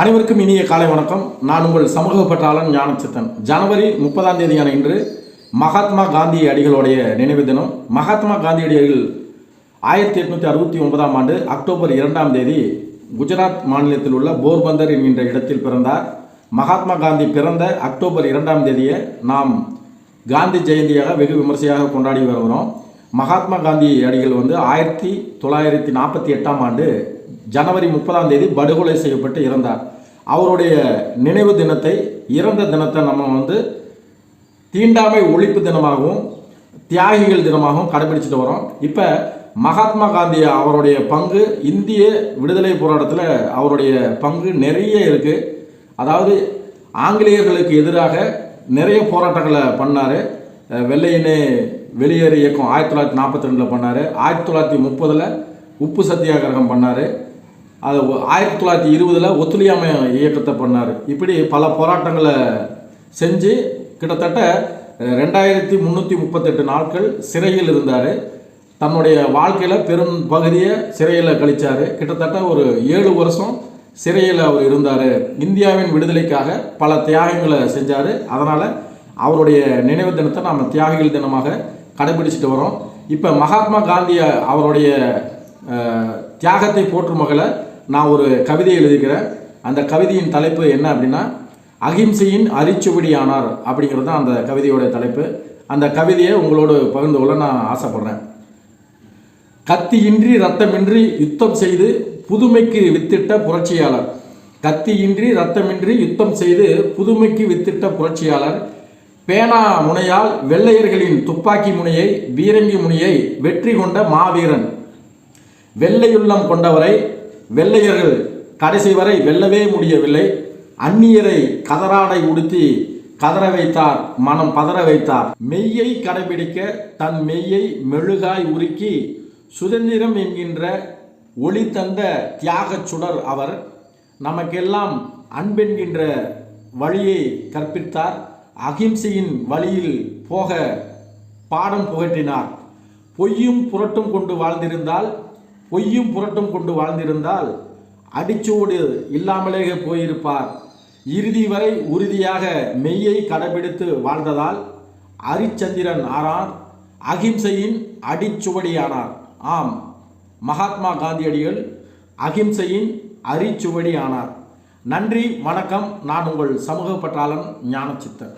அனைவருக்கும் இனிய காலை வணக்கம். நான் உங்கள் சமூக பற்றாளன் ஞானச்சித்தன். ஜனவரி முப்பதாம் தேதியான இன்று மகாத்மா காந்தி அடிகளுடைய நினைவு தினம். மகாத்மா காந்தி அடிகள் ஆயிரத்தி எட்நூற்றி அறுபத்தி ஒன்பதாம் ஆண்டு அக்டோபர் இரண்டாம் தேதி குஜராத் மாநிலத்தில் உள்ள போர்பந்தர் என்கின்ற இடத்தில் பிறந்தார். மகாத்மா காந்தி பிறந்த அக்டோபர் இரண்டாம் தேதியை நாம் காந்தி ஜெயந்தியாக வெகு விமர்சையாக கொண்டாடி வருகிறோம். மகாத்மா காந்தி அடிகள் வந்து ஆயிரத்தி தொள்ளாயிரத்தி நாற்பத்தி எட்டாம் ஆண்டு ஜனவரி முப்பதாம் தேதி படுகொலை செய்யப்பட்டு இறந்தார். அவருடைய நினைவு தினத்தை இறந்த தினத்தை நம்ம வந்து தீண்டாமை ஒழிப்பு தினமாகவும் தியாகிகள் தினமாகவும் கடைபிடிச்சிட்டு வரோம். இப்போ மகாத்மா காந்தி அவருடைய பங்கு இந்திய விடுதலை போராட்டத்தில் அவருடைய பங்கு நிறைய இருக்குது அதாவது ஆங்கிலேயர்களுக்கு எதிராக நிறைய போராட்டங்களை பண்ணார். வெள்ளையினே வெளியேறு இயக்கம் ஆயிரத்தி தொள்ளாயிரத்தி நாற்பத்தி ரெண்டில் பண்ணார். ஆயிரத்தி தொள்ளாயிரத்தி முப்பதில் உப்பு சத்தியாகிரகம் பண்ணார். அது ஆயிரத்தி தொள்ளாயிரத்தி இருபதில் ஒத்துழையாமை இயக்கத்தை பண்ணார். இப்படி பல போராட்டங்களை செஞ்சு கிட்டத்தட்ட ரெண்டாயிரத்தி முந்நூற்றி முப்பத்தெட்டு நாட்கள் சிறையில் இருந்தார். தன்னுடைய வாழ்க்கையில் பெரும் பகுதியை சிறையில் கழிச்சார். கிட்டத்தட்ட ஒரு ஏழு வருஷம் சிறையில் அவர் இருந்தார். இந்தியாவின் விடுதலைக்காக பல தியாகங்களை செஞ்சார். அதனால் அவருடைய நினைவு தினத்தை நாம் தியாகிகள் தினமாக கடைபிடிச்சிட்டு வரோம். இப்போ மகாத்மா காந்தி அவருடைய தியாகத்தை போற்றும் வகையில் நான் ஒரு கவிதை எழுதிக்கிறேன் அந்த கவிதையின் தலைப்பு என்ன அப்படின்னா அகிம்சையின் அரிச்சுவடியானார் அப்படிங்கிறது தான் அந்த கவிதையோட தலைப்பு. அந்த கவிதையை உங்களோடு பகிர்ந்து கொள்ள நான் ஆசைப்படுறேன். கத்தியின்றி ரத்தமின்றி யுத்தம் செய்து புதுமைக்கு வித்திட்ட புரட்சியாளர். கத்தியின்றி ரத்தமின்றி யுத்தம் செய்து புதுமைக்கு வித்திட்ட புரட்சியாளர். பேனா முனையால் வெள்ளையர்களின் துப்பாக்கி முனையை பீரங்கி முனையை வெற்றி கொண்ட மாவீரன். வெள்ளையுள்ளம் கொண்டவரை வெள்ளையர்கள் கடைசி வரை வெல்லவே முடியவில்லை. அந்நியரை கதராடை உடுத்தி கதற வைத்தார் மனம் பதற வைத்தார். மெய்யை கடைபிடிக்க தன் மெய்யை மெழுகாய் உருக்கி சுதந்திரம் என்கின்ற ஒளி தந்த தியாகச் சுடர் அவர் நமக்கெல்லாம் அன்பென்கின்ற வழியை கற்பித்தார். அகிம்சையின் வழியில் போக பாடம் புகட்டினார். பொய்யும் புரட்டும் கொண்டு வாழ்ந்திருந்தால் பொய்யும் புரட்டும் கொண்டு வாழ்ந்திருந்தால் அடிச்சோடு இல்லாமலே போயிருப்பார். இறுதி வரை உறுதியாக மெய்யை கடைபிடித்து வாழ்ந்ததால் அரிச்சந்திரன் ஆனார் அகிம்சையின் அடிச்சுவடியானார். ஆம் மகாத்மா காந்தியடிகள் அகிம்சையின் அரிச்சுவடி ஆனார் நன்றி வணக்கம். நான் உங்கள் சமூக பற்றாளன் ஞானச்சித்தன்.